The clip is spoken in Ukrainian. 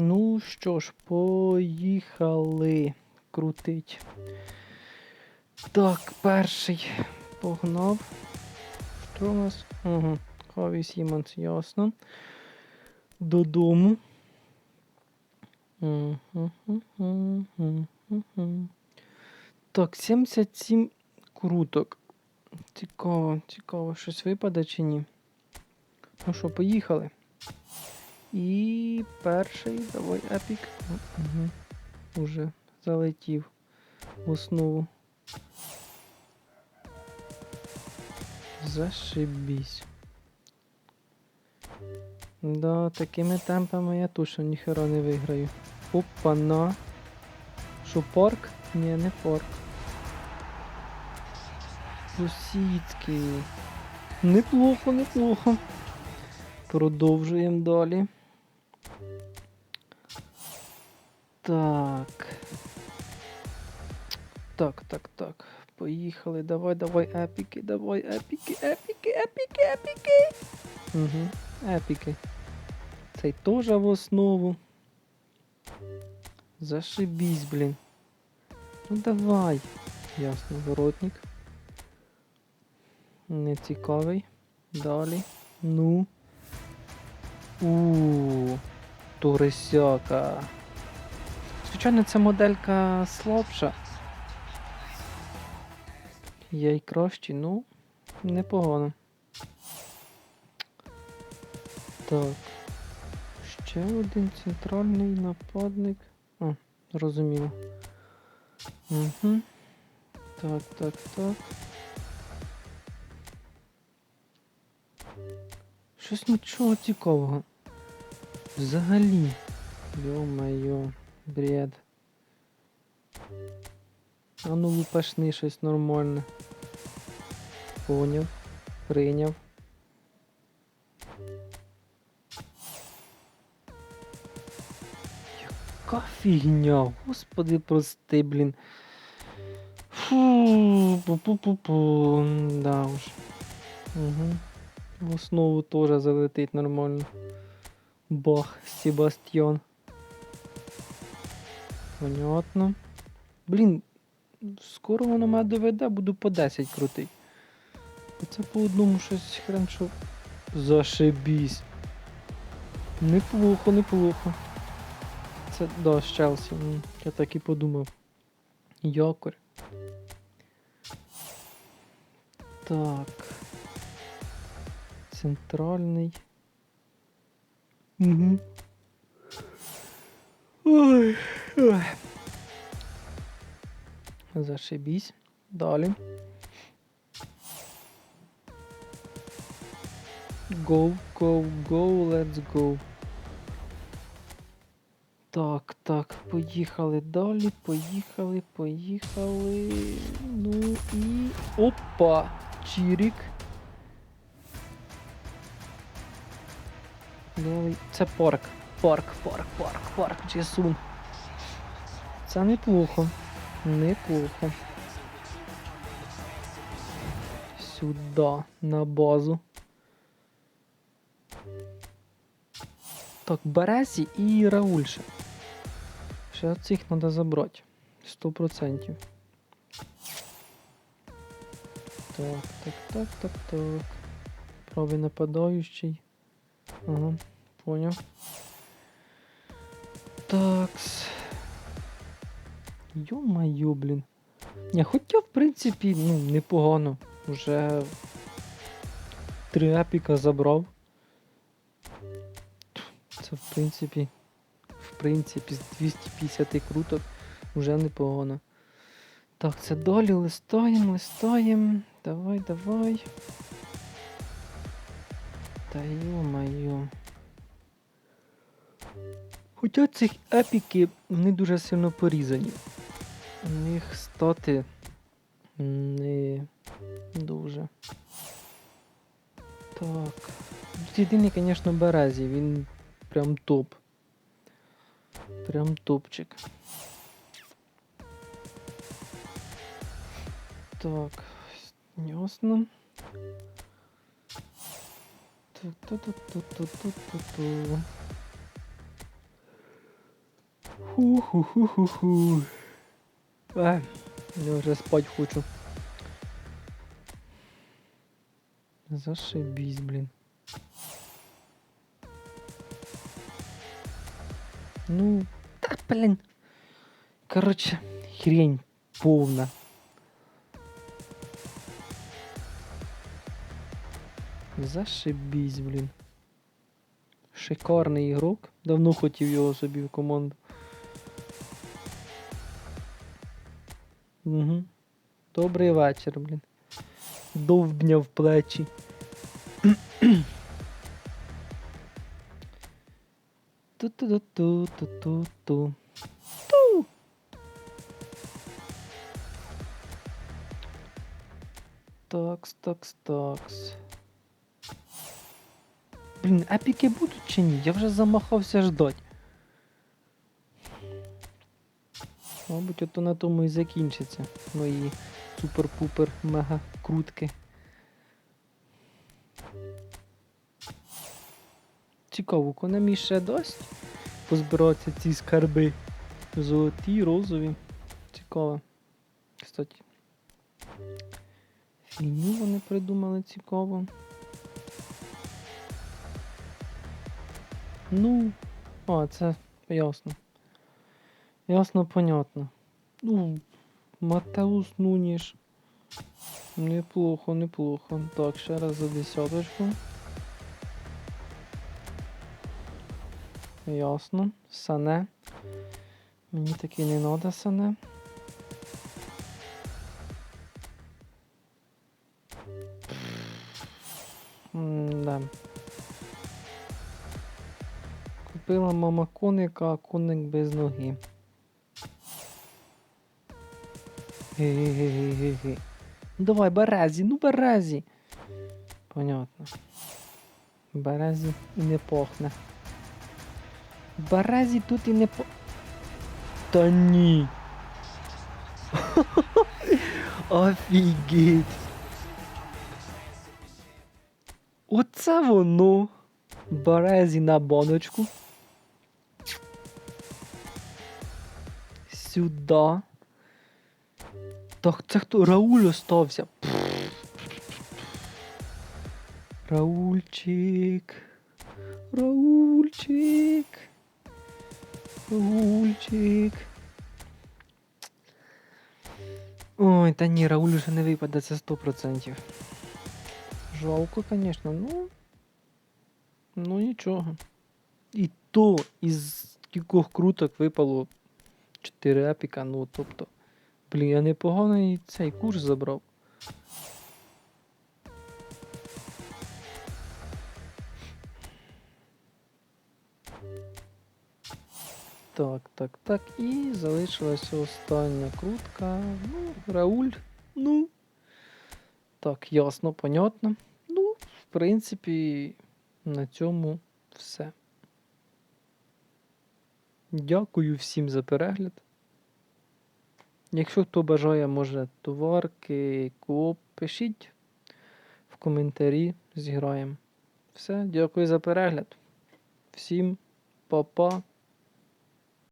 Ну що ж, поїхали крутить. Так, перший погнав. Що у нас? Угу. Хаві Сімонс, ясно. Додому. Так, 77 круток. Цікаво, цікаво, щось випаде чи ні. Ну що, поїхали. І перший, давай епік. Угу. Уже залетів в основу. Зашибісь. Да, такими темпами я точно ніхера не виграю. Опа-на. Що парк? Ні, не парк. Сусідський. Неплохо, неплохо. Продовжуємо далі. Так. Так, так, так. Поїхали. Давай, давай, епіки, давай, епіки, епіки, епіки, епіки. Угу, епіки. Цей теж в основу. Зашибісь, блін. Ну давай. Ясно, воротник. Не цікавий. Далі. Ну. У Турисяка. Звичайно, ця моделька слабша. Є й кращі, ну, непогано. Так. Ще один центральний нападник. А, зрозуміло. Угу. Так, так, так. Щось нічого цікавого. Взагалі. Йо-майо, бред. А ну лупашни щось нормальне. Поняв. Прийняв. Яка фігня, господи, прости, блін. Фу, пу-пу-пу-пу. Да уж. Угу. В основу теж залетить нормально. Бах, Себастьян. Понятно. Блін, скоро воно мене доведе, буду по 10 крутить. Оце по одному щось хрен що. Зашибісь. Неплохо, неплохо. Це да, Челсі. Я так і подумав. Якорь. Так. Центральний. Угу. Ой. Ой. Зашибісь. Далі. Go, go, go, let's go. Так, так, поїхали далі, поїхали, поїхали. Ну і. Опа! Чірік. Левий. Це парк. Парк, парк, парк, парк, Джесун. Це неплохо. Неплохо. Сюди, на базу. Так, Бересі і Раульше. Ще цих треба забрати. 100%. Так, так, так, так, так. Правий нападаючий. Ага, поняв. Такс. Йо-майо, блін. Ні, хоча, в принципі, ну, непогано. Уже три епіка забрав. Це в принципі. В принципі, з 250 круток вже непогано. Так, це далі листаємо, листаємо. Давай, давай. Та йо-майо. Хоча цих епіки, вони дуже сильно порізані. У них стати не дуже. Так. Єдиний, звісно, Березі, він прям топ. Прям топчик. Так, ясно. Ту-ту-ту-ту-ту-ту-ту. Ху-ху-ху-ху-ху. Ай, я вже спать хочу. Зашибісь, блін. Ну, та, блін. Короче, хрень повна. Зашибісь, блін. Шикарний ігрок. Давно хотів його собі в команду. Угу. Добрий вечір, блін. Довбня в плечі. Ту-ту-ту-ту-ту-ту-ту. Ту. Такс, такс, такс. Блін, епіки будуть чи ні? Я вже замахався ждать. Мабуть, ото на тому і закінчиться мої супер-пупер мега крутки. Цікаво, коли мені ще дасть позбиратися ці скарби. Золоті, розові. Цікаво. Кстати. Фіню вони придумали цікаво. Ну, а, це ясно. Ясно, понятно. Ну, Матеус Нуніш. Неплохо, неплохо. Так, ще раз за десяточку. Ясно. Сане. Мені таки не надо сане. М-да. Купила мама коника, а коник без ноги. Ге-ге-ге-ге-ге. Ну давай, березі, ну березі. Понятно. Березі і не пахне. Березі тут і не по. Та ні. Офігеть. Оце воно. Березі на баночку. Сюда. Так, це хто? Рауль остався. Раульчик. Раульчик. Раульчик. Ой, та ні, Рауль уже не випаде, це 100%. Жалко, звісно, ну. Ну нічого. І то із кількох круток випало 4 епіка, ну тобто. Блін, я непоганий цей курс забрав. Так, так, так. І залишилася остання крутка. Ну, Рауль. Ну. Так, ясно, понятно. Ну, в принципі, на цьому все. Дякую всім за перегляд. Якщо хто бажає, може товарки, кооп, пишіть в коментарі, зіграємо. Все, дякую за перегляд. Всім па-па.